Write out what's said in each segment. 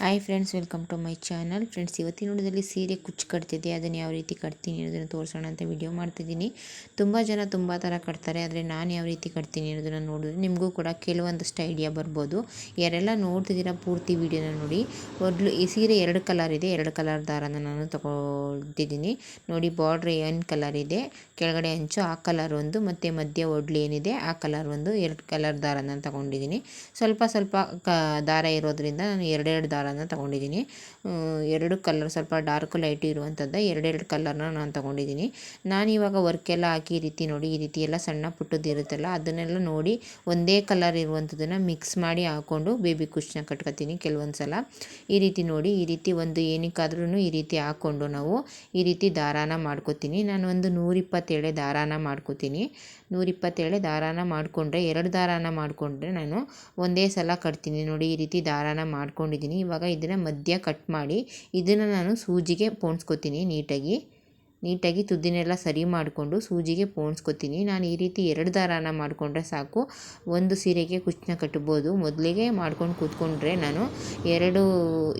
Hi friends welcome to my channel friends ಇವತ್ತಿನ ನೋಡಿದಲ್ಲಿ ಸೀರೆ ಕುಚ್ಚು ಕಟ್ತಿದೆ ಅದನ್ನು ಯಾವ ರೀತಿ ಕಟ್ತೀನಿ ಅನ್ನೋದನ್ನು ತೋರಿಸೋಣ ಅಂತ ವಿಡಿಯೋ ಮಾಡ್ತಿದ್ದೀನಿ. ತುಂಬ ಜನ ತುಂಬ ಥರ ಕಟ್ತಾರೆ, ಆದರೆ ನಾನು ಯಾವ ರೀತಿ ಕಟ್ತೀನಿ ಅನ್ನೋದನ್ನು ನೋಡಿದ್ರೆ ನಿಮಗೂ ಕೂಡ ಕೆಲವೊಂದಷ್ಟು ಐಡಿಯಾ ಬರ್ಬೋದು. ಯಾರೆಲ್ಲ ನೋಡ್ತಿದ್ದೀರಾ ಪೂರ್ತಿ ವಿಡಿಯೋನ ನೋಡಿ. ಮೊದಲು ಈ ಸೀರೆ ಎರಡು ಕಲರ್ ಇದೆ. ಎರಡು ಕಲರ್ ದಾರನ ನಾನು ತಗೊಳ್ತಿದ್ದೀನಿ ನೋಡಿ ಬಾರ್ಡ್ರ್ ಏನು ಕಲರ್ ಇದೆ? ಕೆಳಗಡೆ ಅಂಚು, ಆ ಕಲರ್ ಒಂದು, ಮತ್ತು ಮಧ್ಯ ಒಡ್ಲಿ ಏನಿದೆ, ಆ ಕಲರ್ ಒಂದು, ಎರಡು ಕಲರ್ ದಾರನ ತಗೊಂಡಿದ್ದೀನಿ. ಸ್ವಲ್ಪ ಸ್ವಲ್ಪ ಕ, ದಾರ ಇರೋದ್ರಿಂದ ನಾನು ಎರಡೆರಡು ದಾರನ ತಗೊಂಡಿದ್ದೀನಿ. ತೊಗೊಂಡಿದ್ದೀನಿ ಎರಡು ಕಲರ್ ಸ್ವಲ್ಪ ಡಾರ್ಕ್ ಲೈಟ್ ಇರುವಂಥದ್ದು ಎರಡೆರಡು ಕಲರ್ನ ನಾನು ತೊಗೊಂಡಿದ್ದೀನಿ. ನಾನು ಇವಾಗ ವರ್ಕೆಲ್ಲ ಹಾಕಿ ಈ ರೀತಿ ನೋಡಿ, ಈ ರೀತಿ ಎಲ್ಲ ಸಣ್ಣ ಪುಟ್ಟದ್ದು ಇರುತ್ತಲ್ಲ, ಅದನ್ನೆಲ್ಲ ನೋಡಿ ಒಂದೇ ಕಲರ್ ಇರುವಂಥದ್ದನ್ನು ಮಿಕ್ಸ್ ಮಾಡಿ ಹಾಕ್ಕೊಂಡು ಬೇಬಿ ಕುಶ್ನ ಕಟ್ಕೊತೀನಿ ಕೆಲವೊಂದು ಸಲ ಈ ರೀತಿ ನೋಡಿ, ಈ ರೀತಿ ಒಂದು ಏನಕ್ಕಾದ್ರೂ ಈ ರೀತಿ ಹಾಕ್ಕೊಂಡು ನಾವು ಈ ರೀತಿ ದಾರಾನ ಮಾಡ್ಕೋತೀನಿ. ನಾನು ಒಂದು ನೂರಿಪ್ಪತ್ತೇಳೆ ದಾರಾನ ಮಾಡ್ಕೋತೀನಿ. ನೂರಿಪ್ಪತ್ತೇಳೆ ದಾರಾನ ಮಾಡಿಕೊಂಡ್ರೆ, ಎರಡು ದಾರಾನ ಮಾಡಿಕೊಂಡ್ರೆ ನಾನು ಒಂದೇ ಸಲ ಕಟ್ತೀನಿ. ನೋಡಿ, ಈ ರೀತಿ ದಾರಾನ ಮಾಡ್ಕೊಂಡಿದ್ದೀನಿ. ಇವಾಗ ಇದನ್ನು ಮಧ್ಯ ಕಟ್ ಮಾಡಿ, ಇದನ್ನು ನಾನು ಸೂಜಿಗೆ ಪೋಣಿಸ್ಕೋತೀನಿ ನೀಟಾಗಿ. ನೀಟಾಗಿ ತುದಿನೆಲ್ಲ ಸರಿ ಮಾಡಿಕೊಂಡು ಸೂಜಿಗೆ ಪೋಣಿಸ್ಕೊತೀನಿ. ನಾನು ಈ ರೀತಿ ಎರಡು ದಾರಾನ ಮಾಡಿಕೊಂಡ್ರೆ ಸಾಕು. ಒಂದು ಸೀರೆಗೆ ಕುಚ್ಚನ್ನ ಕಟ್ಬೋದು. ಮೊದಲಿಗೆ ಮಾಡ್ಕೊಂಡು ಕೂತ್ಕೊಂಡ್ರೆ ನಾನು ಎರಡು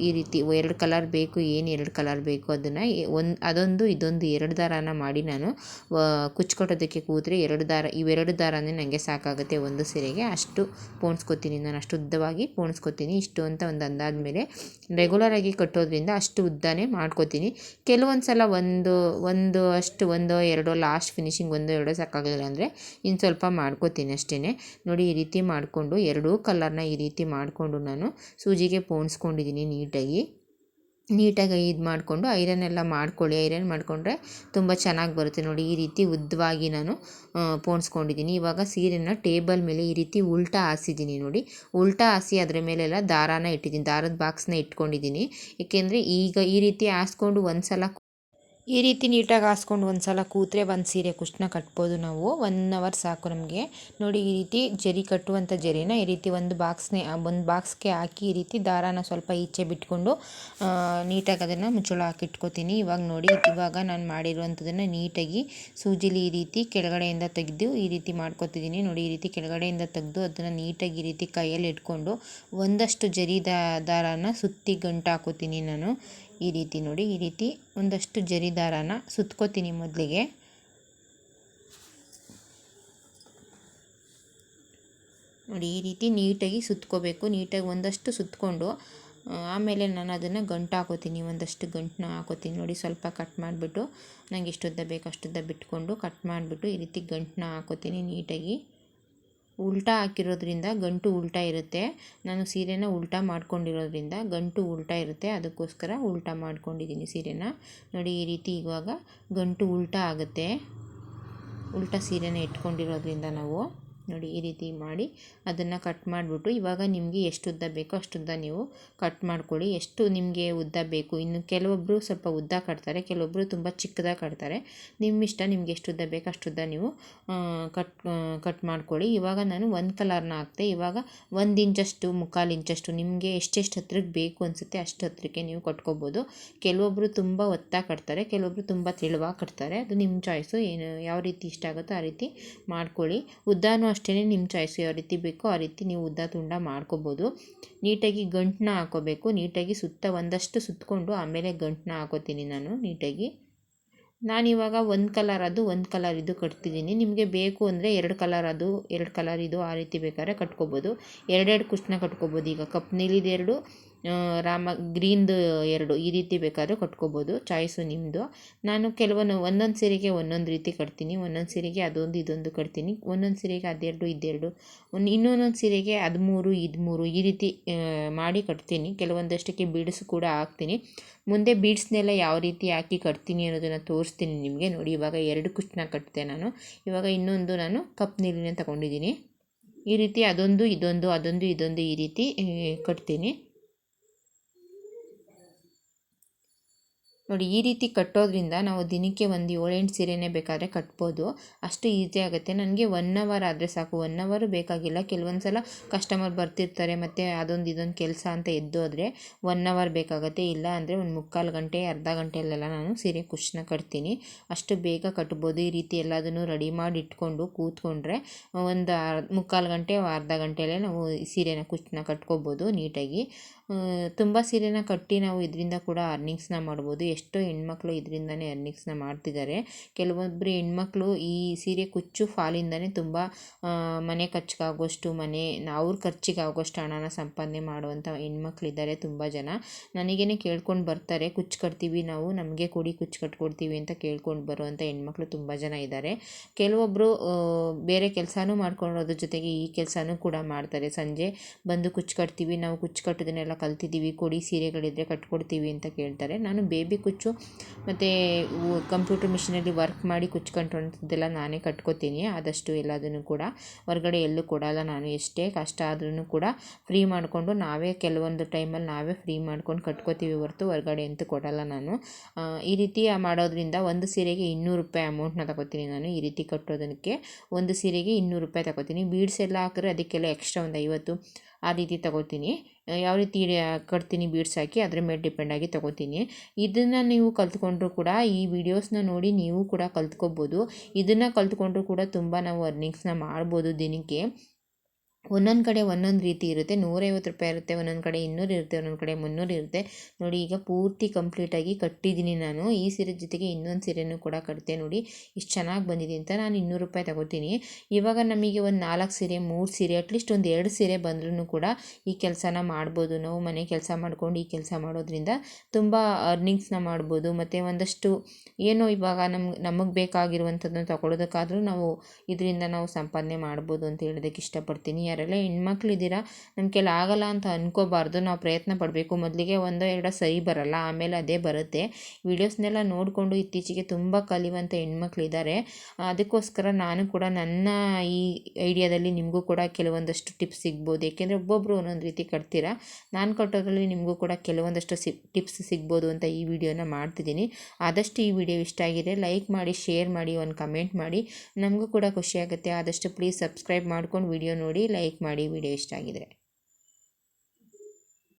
ಈ ರೀತಿ ಎರಡು ಕಲರ್ ಬೇಕು, ಏನು ಎರಡು ಕಲರ್ ಬೇಕು ಅದನ್ನು ಒಂದು ಅದೊಂದು, ಇದೊಂದು ಎರಡು ದಾರಾನ ಮಾಡಿ ನಾನು ಕುಚ್ಚು ಕೂತ್ರೆ ಎರಡು ದಾರ ಇವೆರಡು ದಾರನೇ ನನಗೆ ಸಾಕಾಗುತ್ತೆ ಒಂದು ಸೀರೆಗೆ. ಅಷ್ಟು ಪೋಣಿಸ್ಕೊತೀನಿ. ನಾನು ಅಷ್ಟು ಉದ್ದವಾಗಿ ಪೋಣಿಸ್ಕೊತೀನಿ. ಇಷ್ಟು ಅಂತ ಒಂದು ಅಂದಾದ ಮೇಲೆ ರೆಗ್ಯುಲರಾಗಿ ಕಟ್ಟೋದ್ರಿಂದ ಅಷ್ಟು ಉದ್ದನೇ ಮಾಡ್ಕೋತೀನಿ. ಕೆಲವೊಂದು ಸಲ ಒಂದು ಒಂದು ಅಷ್ಟು, ಒಂದೋ, ಎರಡೋ, ಲಾಸ್ಟ್ ಫಿನಿಶಿಂಗ್ ಒಂದೋ, ಎರಡೋ ಸಾಕಾಗಲಿಲ್ಲ ಅಂದರೆ ಇನ್ನು ಸ್ವಲ್ಪ ಮಾಡ್ಕೋತೀನಿ ಅಷ್ಟೇ ನೋಡಿ, ಈ ರೀತಿ ಮಾಡಿಕೊಂಡು, ಎರಡೂ ಕಲರ್ನ ಈ ರೀತಿ ಮಾಡಿಕೊಂಡು ನಾನು ಸೂಜಿಗೆ ಪೋಣಿಸ್ಕೊಂಡಿದ್ದೀನಿ ನೀಟಾಗಿ. ನೀಟಾಗಿ ಇದು ಮಾಡಿಕೊಂಡು, ಐರನ್ ಎಲ್ಲ ಮಾಡ್ಕೊಳ್ಳಿ. ಐರನ್ ಮಾಡಿಕೊಂಡ್ರೆ ತುಂಬ ಚೆನ್ನಾಗಿ ಬರುತ್ತೆ. ನೋಡಿ, ಈ ರೀತಿ ಉದ್ದವಾಗಿ ನಾನು ಪೋಣಿಸ್ಕೊಂಡಿದ್ದೀನಿ ಇವಾಗ ಸೀರೆನ ಟೇಬಲ್ ಮೇಲೆ ಈ ರೀತಿ ಉಲ್ಟಾ ಹಾಸಿದ್ದೀನಿ ನೋಡಿ. ಉಲ್ಟಾ ಹಾಸಿ ಅದರ ಮೇಲೆಲ್ಲ ದಾರಾನ ಇಟ್ಟಿದ್ದೀನಿ ದಾರದ ಬಾಕ್ಸ್ನ ಇಟ್ಕೊಂಡಿದ್ದೀನಿ ಏಕೆಂದರೆ ಈಗ ಈ ರೀತಿ ಹಾಸ್ಕೊಂಡು ಒಂದು ಸಲ ಈ ರೀತಿ ನೀಟಾಗಿ ಹಾಸ್ಕೊಂಡು ಒಂದು ಸಲ ಕೂತ್ರೆ ಒಂದು ಸೀರೆ ಕುಷ್ಟನ್ನ ಕಟ್ಬೋದು ನಾವು. ಒನ್ ಅವರ್ ಸಾಕು ನಮಗೆ. ನೋಡಿ, ಈ ರೀತಿ ಜರಿ ಕಟ್ಟುವಂಥ ಜರಿನ ಈ ರೀತಿ ಒಂದು ಬಾಕ್ಸ್ನೇ ಒಂದು ಬಾಕ್ಸ್ಗೆ ಹಾಕಿ ಈ ರೀತಿ ದಾರಾನ ಸ್ವಲ್ಪ ಈಚೆ ಬಿಟ್ಕೊಂಡು ನೀಟಾಗಿ ಅದನ್ನು ಮುಚ್ಚಳ ಹಾಕಿಟ್ಕೋತೀನಿ ಇವಾಗ ನೋಡಿ, ಇವಾಗ ನಾನು ಮಾಡಿರುವಂಥದ್ದನ್ನು ನೀಟಾಗಿ ಸೂಜಿಲಿ ಈ ರೀತಿ ಕೆಳಗಡೆಯಿಂದ ತೆಗೆದು ಈ ರೀತಿ ಮಾಡ್ಕೊತಿದ್ದೀನಿ ನೋಡಿ, ಈ ರೀತಿ ಕೆಳಗಡೆಯಿಂದ ತೆಗೆದು ಅದನ್ನು ನೀಟಾಗಿ ಈ ರೀತಿ ಕೈಯಲ್ಲಿ ಇಟ್ಕೊಂಡು ಒಂದಷ್ಟು ಜರಿ ದಾರಾನ ಸುತ್ತಿ ಗಂಟು ಹಾಕೋತೀನಿ ನಾನು. ಈ ರೀತಿ ನೋಡಿ, ಈ ರೀತಿ ಒಂದಷ್ಟು ಜರಿ ದಾರಾನ ಸುತ್ಕೋತೀನಿ ಮೊದಲಿಗೆ. ನೋಡಿ, ಈ ರೀತಿ ನೀಟಾಗಿ ಸುತ್ಕೋಬೇಕು. ನೀಟಾಗಿ ಒಂದಷ್ಟು ಸುತ್ಕೊಂಡು ಆಮೇಲೆ ನಾನು ಅದನ್ನು ಗಂಟು ಹಾಕೋತೀನಿ, ಒಂದಷ್ಟು ಗಂಟನ್ನ ಹಾಕೋತೀನಿ. ನೋಡಿ, ಸ್ವಲ್ಪ ಕಟ್ ಮಾಡಿಬಿಟ್ಟು ನನಗೆ ಎಷ್ಟುದ್ದ ಬೇಕು ಅಷ್ಟುದ್ದ ಬಿಟ್ಕೊಂಡು ಕಟ್ ಮಾಡಿಬಿಟ್ಟು ಈ ರೀತಿ ಗಂಟನ್ನ ಹಾಕೋತೀನಿ ನೀಟಾಗಿ. ಉಲ್ಟಾ ಹಾಕಿರೋದ್ರಿಂದ ಗಂಟು ಉಲ್ಟಾ ಇರುತ್ತೆ. ನಾನು ಸೀರೆನ ಉಲ್ಟಾ ಮಾಡ್ಕೊಂಡಿರೋದ್ರಿಂದ ಗಂಟು ಉಲ್ಟಾ ಇರುತ್ತೆ. ಅದಕ್ಕೋಸ್ಕರ ಉಲ್ಟಾ ಮಾಡ್ಕೊಂಡಿದ್ದೀನಿ ಸೀರೆನ. ನೋಡಿ, ಈ ರೀತಿ ಇವಾಗ ಗಂಟು ಉಲ್ಟಾ ಆಗುತ್ತೆ. ಉಲ್ಟಾ ಸೀರೆನ ಇಟ್ಕೊಂಡಿರೋದ್ರಿಂದ ನಾವು. ನೋಡಿ ಈ ರೀತಿ ಮಾಡಿ ಅದನ್ನು ಕಟ್ ಮಾಡಿಬಿಟ್ಟು ಇವಾಗ ನಿಮಗೆ ಎಷ್ಟು ಉದ್ದ ಬೇಕೋ ಅಷ್ಟು ಉದ್ದ ನೀವು ಕಟ್ ಮಾಡ್ಕೊಳ್ಳಿ. ಎಷ್ಟು ನಿಮಗೆ ಉದ್ದ ಬೇಕು? ಇನ್ನು ಕೆಲವೊಬ್ಬರು ಸ್ವಲ್ಪ ಉದ್ದ ಕಟ್ತಾರೆ ಕೆಲವೊಬ್ಬರು ತುಂಬ ಚಿಕ್ಕದಾಗಿ ಕಟ್ತಾರೆ. ನಿಮ್ಮ ಇಷ್ಟ ನಿಮ್ಗೆ ಎಷ್ಟು ಉದ್ದ ಬೇಕೋ ಅಷ್ಟು ಉದ್ದ ನೀವು ಕಟ್ ಕಟ್ ಮಾಡ್ಕೊಳ್ಳಿ. ಇವಾಗ ನಾನು ಒಂದು ಕಲರ್ನ ಹಾಕ್ತೆ. ಇವಾಗ ಒಂದು ಇಂಚಷ್ಟು, ಮುಕ್ಕಾಲು ಇಂಚಷ್ಟು ನಿಮಗೆ ಎಷ್ಟೆಷ್ಟು ಹತ್ರಕ್ಕೆ ಬೇಕು ಅನಿಸುತ್ತೆ ಅಷ್ಟು ಹತ್ರಕ್ಕೆ ನೀವು ಕಟ್ಕೋಬೋದು. ಕೆಲವೊಬ್ಬರು ತುಂಬ ಒತ್ತಾಗಿ ಕಟ್ತಾರೆ ಕೆಲವೊಬ್ಬರು ತುಂಬ ತೆಳುವಾಗಿ ಕಟ್ತಾರೆ. ಅದು ನಿಮ್ಮ ಚಾಯ್ಸು ಏನು, ಯಾವ ರೀತಿ ಇಷ್ಟ ಆಗುತ್ತೋ ಆ ರೀತಿ ಮಾಡ್ಕೊಳ್ಳಿ. ಉದ್ದಾನು ಅಷ್ಟೇ ನಿಮ್ಮ ಚಾಯ್ಸು ಯಾವ ರೀತಿ ಬೇಕೋ ಆ ರೀತಿ ನೀವು ಉದ್ದ ತುಂಡ ಮಾಡ್ಕೋಬೋದು. ನೀಟಾಗಿ ಗಂಟನ್ನ ಹಾಕೋಬೇಕು. ನೀಟಾಗಿ ಸುತ್ತ ಒಂದಷ್ಟು ಸುತ್ತಕೊಂಡು ಆಮೇಲೆ ಗಂಟನ್ನ ಹಾಕೋತೀನಿ ನಾನು ನೀಟಾಗಿ. ನಾನಿವಾಗ ಒಂದು ಕಲರ್ ಅದು, ಒಂದು ಕಲರ್ ಇದು ಕಟ್ತಿದ್ದೀನಿ. ನಿಮಗೆ ಬೇಕು ಅಂದರೆ ಎರಡು ಕಲರ್ ಅದು, ಎರಡು ಕಲರ್ ಇದು ಆ ರೀತಿ ಬೇಕಾದ್ರೆ ಕಟ್ಕೋಬೋದು. ಎರಡೆರಡು ಕುಷ್ಟನ್ನ ಕಟ್ಕೋಬೋದು. ಈಗ ಕಪ್ ನೀಲಿದೆರಡು ರಾಮ, ಗ್ರೀನ್ದು ಎರಡು ಈ ರೀತಿ ಬೇಕಾದರೂ ಕಟ್ಕೋಬೋದು, ಚಾಯ್ಸು ನಿಮ್ಮದು ನಾನು ಕೆಲವೊಂದು ಒಂದೊಂದು ಸೀರೆಗೆ ಒಂದೊಂದು ರೀತಿ ಕಟ್ತೀನಿ, ಒಂದೊಂದು ಸೀರೆಗೆ ಅದೊಂದು ಇದೊಂದು ಕಟ್ತೀನಿ, ಒಂದೊಂದು ಸೀರೆಗೆ ಅದೆರಡು ಇದೆರಡು ಒಂದು ಇನ್ನೊಂದೊಂದು ಸೀರೆಗೆ ಅದು ಇದ್ಮೂರು ಇದು ಮೂರು ಈ ರೀತಿ ಮಾಡಿ ಕಟ್ತೀನಿ. ಕೆಲವೊಂದಷ್ಟಕ್ಕೆ ಬೀಡ್ಸ್ ಕೂಡ ಹಾಕ್ತೀನಿ. ಮುಂದೆ ಬೀಡ್ಸ್ನೆಲ್ಲ ಯಾವ ರೀತಿ ಹಾಕಿ ಕಟ್ತೀನಿ ಅನ್ನೋದನ್ನು ತೋರಿಸ್ತೀನಿ ನಿಮಗೆ. ನೋಡಿ, ಇವಾಗ ಎರಡು ಕುಚ್ಚನ್ನ ಕಟ್ಟಿದೆ ನಾನು. ಇವಾಗ ಇನ್ನೊಂದು ನಾನು ಕಪ್ ನೀರಿನ ತಗೊಂಡಿದ್ದೀನಿ. ಈ ರೀತಿ ಅದೊಂದು, ಇದೊಂದು ಅದೊಂದು, ಇದೊಂದು ಈ ರೀತಿ ಕಟ್ತೀನಿ. ನೋಡಿ, ಈ ರೀತಿ ಕಟ್ಟೋದ್ರಿಂದ ನಾವು ದಿನಕ್ಕೆ ಒಂದು ಏಳೆಂಟು ಸೀರೆನೇ ಬೇಕಾದರೆ ಕಟ್ಬೋದು. ಅಷ್ಟು ಈಸಿ ಆಗುತ್ತೆ. ನನಗೆ ಒನ್ ಅವರ್ ಆದರೆ ಸಾಕು. ಒನ್ ಅವರು ಬೇಕಾಗಿಲ್ಲ. ಕೆಲವೊಂದು ಸಲ ಕಸ್ಟಮರ್ ಬರ್ತಿರ್ತಾರೆ ಮತ್ತು ಅದೊಂದು ಇದೊಂದು ಕೆಲಸ ಅಂತ ಎದ್ದೋದ್ರೆ ಒನ್ ಅವರ್ ಬೇಕಾಗುತ್ತೆ. ಇಲ್ಲ ಅಂದರೆ ಒಂದು ಮುಕ್ಕಾಲು ಗಂಟೆ, ಅರ್ಧ ಗಂಟೆಯಲ್ಲೆಲ್ಲ ನಾನು ಸೀರೆ ಖುಷಿನ ಕಟ್ತೀನಿ. ಅಷ್ಟು ಬೇಗ ಕಟ್ಬೋದು. ಈ ರೀತಿ ಎಲ್ಲದನ್ನು ರೆಡಿ ಮಾಡಿ ಇಟ್ಕೊಂಡು ಕೂತ್ಕೊಂಡ್ರೆ ಒಂದು ಮುಕ್ಕಾಲು ಗಂಟೆ ಅರ್ಧ ಗಂಟೆಯಲ್ಲೇ ನಾವು ಸೀರೆನ ಕುಚ್ಚನ್ನ ಕಟ್ಕೋಬೋದು ನೀಟಾಗಿ. ತುಂಬ ಸೀರೆನ ಕಟ್ಟಿ ನಾವು ಇದರಿಂದ ಕೂಡ ಅರ್ನಿಂಗ್ಸ್ನ ಮಾಡ್ಬೋದು. ಎಷ್ಟೋ ಹೆಣ್ಮಕ್ಳು ಇದರಿಂದನೇ ಅರ್ನಿಂಗ್ಸ್ನ ಮಾಡ್ತಿದ್ದಾರೆ. ಕೆಲವೊಬ್ಬರು ಹೆಣ್ಮಕ್ಳು ಈ ಸೀರೆ ಕುಚ್ಚು ಫಾಲಿಂದನೇ ತುಂಬ ಮನೆ ಖರ್ಚಿಗಾಗುವಷ್ಟು ಮನೆ, ಅವ್ರ ಖರ್ಚಿಗಾಗುವಷ್ಟು ಹಣನ ಸಂಪಾದನೆ ಮಾಡುವಂಥ ಹೆಣ್ಮಕ್ಳಿದ್ದಾರೆ ತುಂಬ ಜನ. ನನಗೇನೆ ಕೇಳ್ಕೊಂಡು ಬರ್ತಾರೆ, ಕುಚ್ಚು ಕಟ್ತೀವಿ ನಾವು, ನಮಗೆ ಕೊಡಿ, ಕುಚ್ಚು ಕಟ್ಕೊಡ್ತೀವಿ ಅಂತ ಕೇಳ್ಕೊಂಡು ಬರುವಂಥ ಹೆಣ್ಮಕ್ಳು ತುಂಬ ಜನ ಇದ್ದಾರೆ. ಕೆಲವೊಬ್ಬರು ಬೇರೆ ಕೆಲಸನೂ ಮಾಡ್ಕೊಳ್ಳೋದ್ರ ಜೊತೆಗೆ ಈ ಕೆಲಸನೂ ಕೂಡ ಮಾಡ್ತಾರೆ. ಸಂಜೆ ಬಂದು ಕುಚ್ಚು ಕಟ್ತೀವಿ, ನಾವು ಕುಚ್ಚು ಕಟ್ಟೋದನ್ನೆಲ್ಲ ಕಲ್ತಿದ್ದೀವಿ, ಕೊಡಿ ಸೀರೆಗಳಿದ್ದರೆ ಕಟ್ಕೊಡ್ತೀವಿ ಅಂತ ಕೇಳ್ತಾರೆ. ನಾನು ಬೇಬಿ ಕುಚ್ಚು ಮತ್ತು ಕಂಪ್ಯೂಟರ್ ಮಿಷಿನಲ್ಲಿ ವರ್ಕ್ ಮಾಡಿ ಕುಚ್ಚು ಕಟ್ಟುವಂಥದ್ದೆಲ್ಲ ನಾನೇ ಕಟ್ಕೋತೀನಿ. ಆದಷ್ಟು ಎಲ್ಲದನ್ನು ಕೂಡ ಹೊರಗಡೆ ಎಲ್ಲೂ ಕೊಡಲ್ಲ ನಾನು. ಎಷ್ಟೇ ಕಷ್ಟ ಆದ್ರೂ ಕೂಡ ಫ್ರೀ ಮಾಡಿಕೊಂಡು ನಾವೇ ಕೆಲವೊಂದು ಟೈಮಲ್ಲಿ ನಾವೇ ಫ್ರೀ ಮಾಡ್ಕೊಂಡು ಕಟ್ಕೋತೀವಿ ಹೊರತು ಹೊರಗಡೆ ಅಂತೂ ಕೊಡಲ್ಲ ನಾನು. ಈ ರೀತಿ ಮಾಡೋದ್ರಿಂದ ಒಂದು ಸೀರೆಗೆ ಇನ್ನೂರು ರೂಪಾಯಿ ಅಮೌಂಟ್ನ ತಗೋತೀನಿ ನಾನು. ಈ ರೀತಿ ಕಟ್ಟೋದಕ್ಕೆ ಒಂದು ಸೀರೆಗೆ ಇನ್ನೂರು ರೂಪಾಯಿ ತಗೋತೀನಿ. ಬೀಡ್ಸ್ ಎಲ್ಲ ಹಾಕಿದ್ರೆ ಅದಕ್ಕೆಲ್ಲ ಎಕ್ಸ್ಟ್ರಾ ಒಂದು ಐವತ್ತು ಆ ರೀತಿ ತಗೋತೀನಿ. ಯಾವ ರೀತಿ ಕಟ್ತೀನಿ ಬೀಡ್ಸ್ ಹಾಕಿ ಅದ್ರ ಮೇಲೆ ಡಿಪೆಂಡ್ ಆಗಿ ತಗೋತೀನಿ. ಇದನ್ನು ನೀವು ಕಲ್ತ್ಕೊಂಡ್ರು ಕೂಡ ಈ ವಿಡಿಯೋಸ್ನ ನೋಡಿ ನೀವು ಕೂಡ ಕಲ್ತ್ಕೊಬೋದು. ಇದನ್ನು ಕಲ್ತ್ಕೊಂಡ್ರು ಕೂಡ ತುಂಬ ನಾವು ಅರ್ನಿಂಗ್ಸ್ನ ಮಾಡ್ಬೋದು ದಿನಕ್ಕೆ. ಒಂದೊಂದು ಕಡೆ ಒಂದೊಂದು ರೀತಿ ಇರುತ್ತೆ. ನೂರೈವತ್ತು ರೂಪಾಯಿ ಇರುತ್ತೆ, ಒಂದೊಂದು ಕಡೆ ಇನ್ನೂರು ಇರುತ್ತೆ, ಒಂದೊಂದು ಕಡೆ ಮುನ್ನೂರು ಇರುತ್ತೆ. ನೋಡಿ, ಈಗ ಪೂರ್ತಿ ಕಂಪ್ಲೀಟಾಗಿ ಕಟ್ಟಿದ್ದೀನಿ ನಾನು. ಈ ಸೀರೆ ಜೊತೆಗೆ ಇನ್ನೊಂದು ಸೀರೆನೂ ಕೂಡ ಕಟ್ತೆ ನೋಡಿ. ಇಷ್ಟು ಚೆನ್ನಾಗಿ ಬಂದಿದೆ ಅಂತ ನಾನು ಇನ್ನೂರು ರೂಪಾಯಿ ತಗೋತೀನಿ. ಇವಾಗ ನಮಗೆ ಒಂದು ನಾಲ್ಕು ಸೀರೆ, ಮೂರು ಸೀರೆ ಅಟ್ಲೀಸ್ಟ್ ಒಂದು ಎರಡು ಸೀರೆ ಬಂದ್ರೂ ಕೂಡ ಈ ಕೆಲಸನ ಮಾಡ್ಬೋದು. ನಾವು ಮನೆ ಕೆಲಸ ಮಾಡ್ಕೊಂಡು ಈ ಕೆಲಸ ಮಾಡೋದ್ರಿಂದ ತುಂಬ ಅರ್ನಿಂಗ್ಸ್ನ ಮಾಡ್ಬೋದು. ಮತ್ತು ಒಂದಷ್ಟು ಏನೋ ಇವಾಗ ನಮ್ಗೆ ನಮಗೆ ಬೇಕಾಗಿರುವಂಥದ್ದನ್ನು ತಗೊಳ್ಳೋದಕ್ಕಾದರೂ ನಾವು ಇದರಿಂದ ನಾವು ಸಂಪಾದನೆ ಮಾಡ್ಬೋದು ಅಂತ ಹೇಳೋದಕ್ಕೆ ಇಷ್ಟಪಡ್ತೀನಿ. ಯಾರೆಲ್ಲ ಹೆಣ್ಮಕ್ಳಿದ್ದೀರಾ ನಮ್ಮ ಕೈಲಿ ಆಗಲ್ಲ ಅಂತ ಅಂದ್ಕೋಬಾರ್ದು ನಾವು ಪ್ರಯತ್ನ ಪಡಬೇಕು. ಮೊದಲಿಗೆ ಒಂದೋ ಎರಡೋ ಸರಿ ಬರಲ್ಲ. ಆಮೇಲೆ ಅದೇ ಬರುತ್ತೆ. ವೀಡಿಯೋಸ್ನೆಲ್ಲ ನೋಡಿಕೊಂಡು ಇತ್ತೀಚೆಗೆ ತುಂಬ ಕಲಿಯುವಂಥ ಹೆಣ್ಮಕ್ಳಿದ್ದಾರೆ ಅದಕ್ಕೋಸ್ಕರ ನಾನು ಕೂಡ ನನ್ನ ಈ ಐಡಿಯಾದಲ್ಲಿ ನಿಮಗೂ ಕೂಡ ಕೆಲವೊಂದಷ್ಟು ಟಿಪ್ಸ್ ಸಿಗ್ಬೋದು. ಏಕೆಂದರೆ ಒಬ್ಬೊಬ್ಬರು ಒಂದೊಂದು ರೀತಿ ಕಟ್ತೀರಾ? ನಾನು ಕಟ್ಟೋದ್ರಲ್ಲಿ ನಿಮಗೂ ಕೂಡ ಕೆಲವೊಂದಷ್ಟು ಸಿ, ಟಿಪ್ಸ್ ಸಿಗ್ಬೋದು ಅಂತ ಈ ವಿಡಿಯೋನ ಮಾಡ್ತಿದ್ದೀನಿ. ಆದಷ್ಟು ಈ ವಿಡಿಯೋ ಇಷ್ಟ ಆಗಿದೆ ಲೈಕ್ ಮಾಡಿ, ಶೇರ್ ಮಾಡಿ, ಒಂದು ಕಮೆಂಟ್ ಮಾಡಿ. ನಮಗೂ ಕೂಡ ಖುಷಿಯಾಗುತ್ತೆ ಆದಷ್ಟು ಪ್ಲೀಸ್ ಸಬ್ಸ್ಕ್ರೈಬ್ ಮಾಡ್ಕೊಂಡು ವಿಡಿಯೋ ನೋಡಿ ಲೈಕ್ ಮಾಡಿ ವಿಡಿಯೋ ಇಷ್ಟ ಆಗಿದ್ರೆ.